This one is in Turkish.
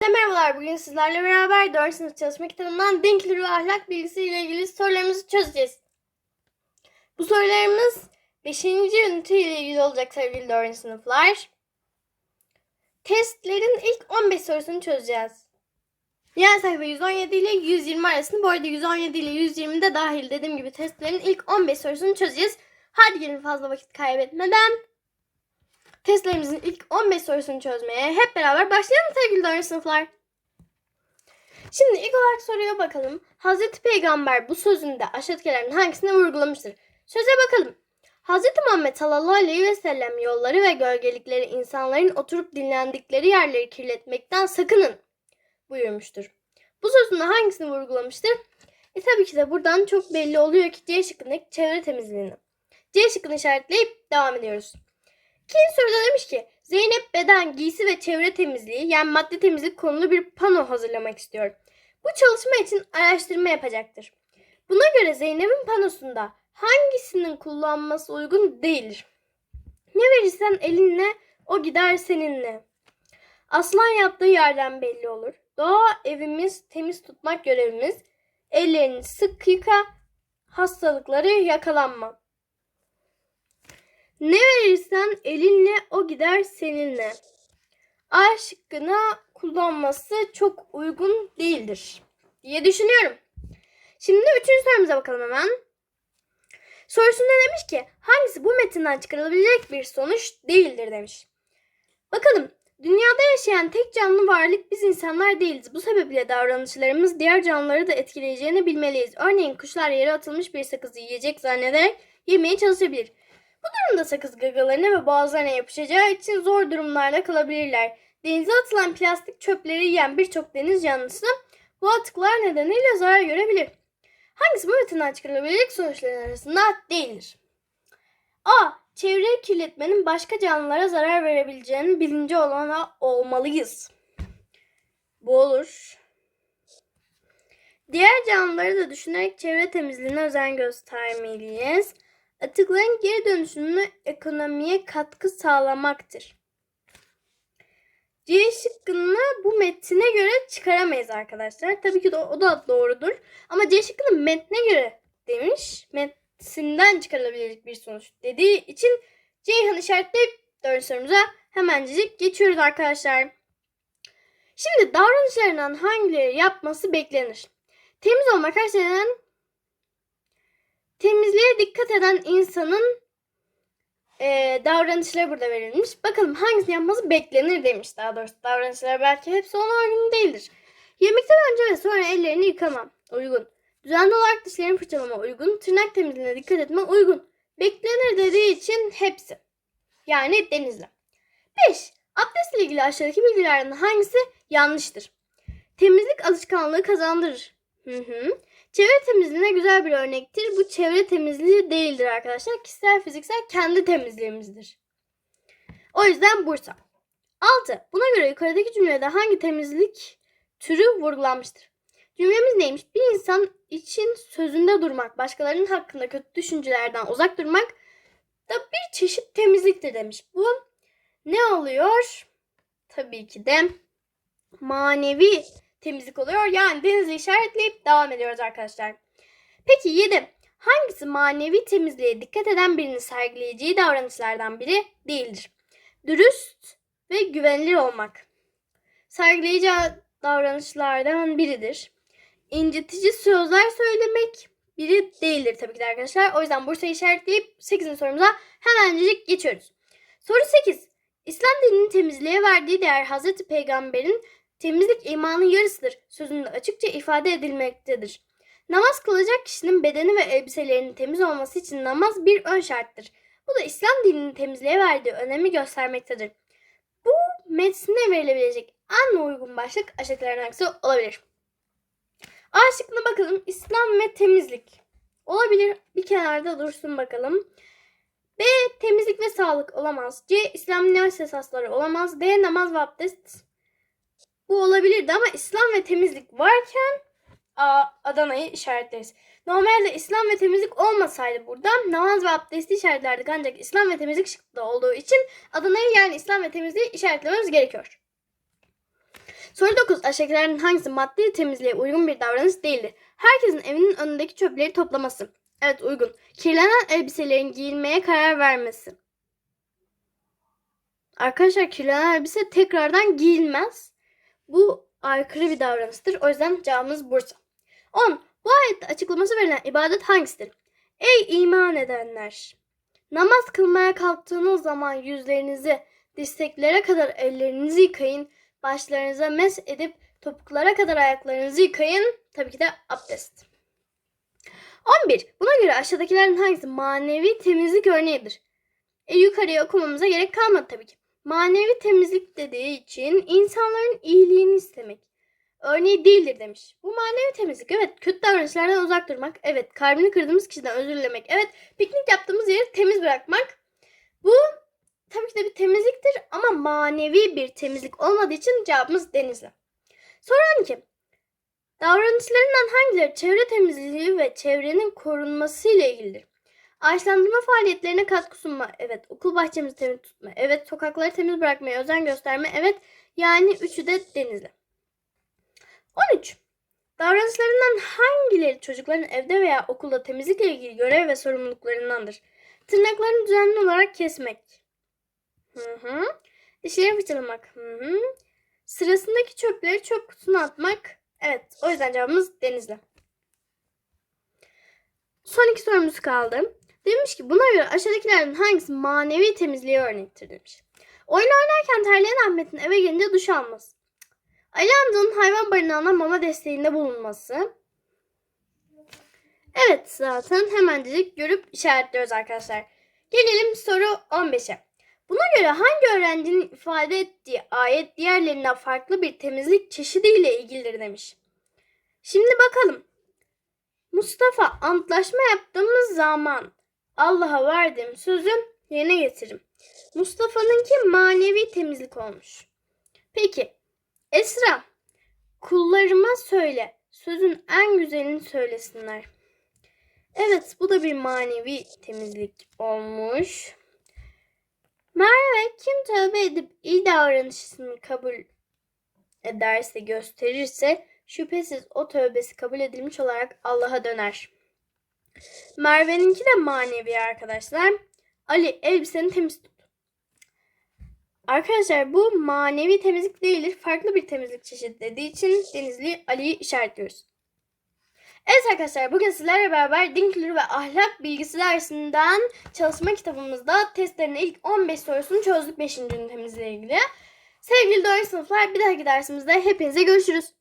Merhabalar, bugün sizlerle beraber 4 sınıf çalışma kitabından din kültürü ve ahlak bilgisi ile ilgili sorularımızı çözeceğiz. Bu sorularımız 5. ünite ile ilgili olacak sevgili 4. sınıflar. Testlerin ilk 15 sorusunu çözeceğiz. Diğer sayfa 117 ile 120 arasında bu arada 117 ile 120 de dahil dediğim gibi testlerin ilk 15 sorusunu çözeceğiz. Hadi gelin fazla vakit kaybetmeden testlerimizin ilk 15 sorusunu çözmeye hep beraber başlayalım sevgili 4. sınıflar. Şimdi ilk olarak soruya bakalım. Hazreti Peygamber bu sözünde aşağıdakilerin hangisini vurgulamıştır? Söze bakalım. Hazreti Muhammed sallallahu aleyhi ve sellem yolları ve gölgelikleri insanların oturup dinlendikleri yerleri kirletmekten sakının buyurmuştur. Bu sözünde hangisini vurgulamıştır? E tabii ki de buradan çok belli oluyor ki C şıkkındaki çevre temizliğini. C şıkkını işaretleyip devam ediyoruz. İkinci soruda demiş ki Zeynep beden, giysi ve çevre temizliği yani madde temizlik konulu bir pano hazırlamak istiyor. Bu çalışma için araştırma yapacaktır. Buna göre Zeynep'in panosunda hangisinin kullanması uygun değildir? Ne verirsen elinle o gider seninle. Aslan yaptığı yerden belli olur. Doğa evimiz temiz tutmak görevimiz. Ellerini sık yıka, hastalıkları yakalanma. Ne verirsen elinle o gider seninle. A şıkkına kullanması çok uygun değildir diye düşünüyorum. Şimdi üçüncü sorumuza bakalım hemen. Sorusunda demiş ki hangisi bu metinden çıkarılabilecek bir sonuç değildir demiş. Bakalım dünyada yaşayan tek canlı varlık biz insanlar değiliz. Bu sebeple davranışlarımız diğer canlıları da etkileyeceğini bilmeliyiz. Örneğin kuşlar yere atılmış bir sakızı yiyecek zannederek yemeye çalışabilir. Bu durumda sakız gagalarına ve boğazlarına yapışacağı için zor durumlarda kalabilirler. Denize atılan plastik çöpleri yiyen birçok deniz canlısı bu atıklar nedeniyle zarar görebilir. Hangisi bu metinden çıkarılabilecek sonuçların arasında değildir? A. Çevreyi kirletmenin başka canlılara zarar verebileceğinin bilinci olana olmalıyız. Bu olur. Diğer canlıları da düşünerek çevre temizliğine özen göstermeliyiz. Atıkların geri dönüşümünü ekonomiye katkı sağlamaktır. C şıkkını bu metine göre çıkaramayız arkadaşlar. Tabii ki de o da doğrudur. Ama C şıkkını metne göre demiş. Metinden çıkarılabilecek bir sonuç dediği için Ceyhan işaretleyip dördüncü sorumuza hemencik geçiyoruz arkadaşlar. Şimdi davranışlarından hangileri yapması beklenir? Temiz olmak her şeyden temizliğe dikkat eden insanın e, davranışları burada verilmiş. Bakalım hangisini yapması beklenir demiş daha doğrusu. Davranışlar belki hepsi ona uygun değildir. Yemekten önce ve sonra ellerini yıkama uygun. Düzenli olarak dişlerini fırçalama uygun. Tırnak temizliğine dikkat etme uygun. Beklenir dediği için hepsi. Yani denizle. 5. Abdestle ilgili aşağıdaki bilgilerden hangisi yanlıştır? Temizlik alışkanlığı kazandırır. Hı hı. Çevre temizliğine güzel bir örnektir. Bu çevre temizliği değildir arkadaşlar. Kişisel fiziksel kendi temizliğimizdir. O yüzden Bursa. 6. Buna göre yukarıdaki cümlede hangi temizlik türü vurgulanmıştır? Cümlemiz neymiş? Bir insan için sözünde durmak, başkalarının hakkında kötü düşüncelerden uzak durmak da bir çeşit temizliktir demiş. Bu ne oluyor? Tabii ki de manevi temizlik oluyor. Yani denizi işaretleyip devam ediyoruz arkadaşlar. Peki 7. Hangisi manevi temizliğe dikkat eden birinin sergileyeceği davranışlardan biri değildir? Dürüst ve güvenilir olmak. Sergileyeceği davranışlardan biridir. İncitici sözler söylemek biri değildir tabii ki de arkadaşlar. O yüzden Bursa'yı işaretleyip 8. sorumuza hemencik geçiyoruz. Soru 8. İslam dininin temizliğe verdiği değer Hazreti Peygamber'in Temizlik imanın yarısıdır sözünde açıkça ifade edilmektedir. Namaz kılacak kişinin bedeni ve elbiselerinin temiz olması için namaz bir ön şarttır. Bu da İslam dininin temizliğe verdiği önemi göstermektedir. Bu metne verilebilecek en uygun başlık aşağıdakilerden hangisi olabilir? A bakalım. İslam ve temizlik. Olabilir. Bir kenarda dursun bakalım. B. Temizlik ve sağlık olamaz. C. İslam nefes esasları olamaz. D. Namaz ve abdest bu olabilirdi ama İslam ve temizlik varken Adana'yı işaretleriz. Normalde İslam ve temizlik olmasaydı burada namaz ve abdesti işaretlerdik ancak İslam ve temizlik şıklı olduğu için Adana'yı yani İslam ve temizliği işaretlememiz gerekiyor. Soru 9. Aşağıdakilerden hangisi maddi temizliğe uygun bir davranış değildir? Herkesin evinin önündeki çöpleri toplaması. Evet uygun. Kirlenen elbiselerin giyilmeye karar vermesi. Arkadaşlar kirlenen elbise tekrardan giyilmez. Bu aykırı bir davranıştır. O yüzden cevabımız Bursa. 10. Bu ayette açıklaması verilen ibadet hangisidir? Ey iman edenler! Namaz kılmaya kalktığınız zaman yüzlerinizi dirseklere kadar ellerinizi yıkayın. Başlarınıza mes edip topuklara kadar ayaklarınızı yıkayın. Tabii ki de abdest. 11. Buna göre aşağıdakilerin hangisi manevi temizlik örneğidir? E, yukarıya okumamıza gerek kalmadı tabii ki. Manevi temizlik dediği için insanların iyiliğini istemek. Örneği değildir demiş. Bu manevi temizlik. Evet. Kötü davranışlardan uzak durmak. Evet. Kalbini kırdığımız kişiden özür dilemek. Evet. Piknik yaptığımız yeri temiz bırakmak. Bu tabii ki de bir temizliktir ama manevi bir temizlik olmadığı için cevabımız Denizli. Soru 12. Davranışlarından hangileri çevre temizliği ve çevrenin korunması ile ilgilidir? Ağaçlandırma faaliyetlerine katkı sunma. Evet. Okul bahçemizi temiz tutma. Evet. Sokakları temiz bırakmaya özen gösterme. Evet. Yani üçü de denizli. 13. Davranışlarından hangileri çocukların evde veya okulda temizlikle ilgili görev ve sorumluluklarındandır? Tırnaklarını düzenli olarak kesmek. Hı hı. Dişleri fırçalamak. Hı hı. Sırasındaki çöpleri çöp kutusuna atmak. Evet. O yüzden cevabımız denizli. Son iki sorumuz kaldı. Demiş ki buna göre aşağıdakilerden hangisi manevi temizliğe örnektir demiş. Oyun oynarken terleyen Ahmet'in eve gelince duş alması. Ali Hamda'nın hayvan barınağına mama desteğinde bulunması. Evet zaten hemencik görüp işaretliyoruz arkadaşlar. Gelelim soru 15'e. Buna göre hangi öğrencinin ifade ettiği ayet diğerlerinden farklı bir temizlik çeşidiyle ilgilidir demiş. Şimdi bakalım. Mustafa antlaşma yaptığımız zaman Allah'a verdiğim sözü yerine getiririm. Mustafa'nınki manevi temizlik olmuş. Peki Esra kullarıma söyle sözün en güzelini söylesinler. Evet bu da bir manevi temizlik olmuş. Merve kim tövbe edip iyi davranışını kabul ederse gösterirse şüphesiz o tövbesi kabul edilmiş olarak Allah'a döner. Merve'ninki de manevi arkadaşlar. Ali elbiseni temiz tut. Arkadaşlar bu manevi temizlik değildir. Farklı bir temizlik çeşidi dediği için Denizli Ali'yi işaretliyoruz. Evet arkadaşlar bugün sizlerle beraber din ve ahlak bilgisi dersinden çalışma kitabımızda testlerin ilk 15 sorusunu çözdük 5. ünitemizle ilgili. Sevgili 4. sınıflar bir dahaki dersimizde hepinize görüşürüz.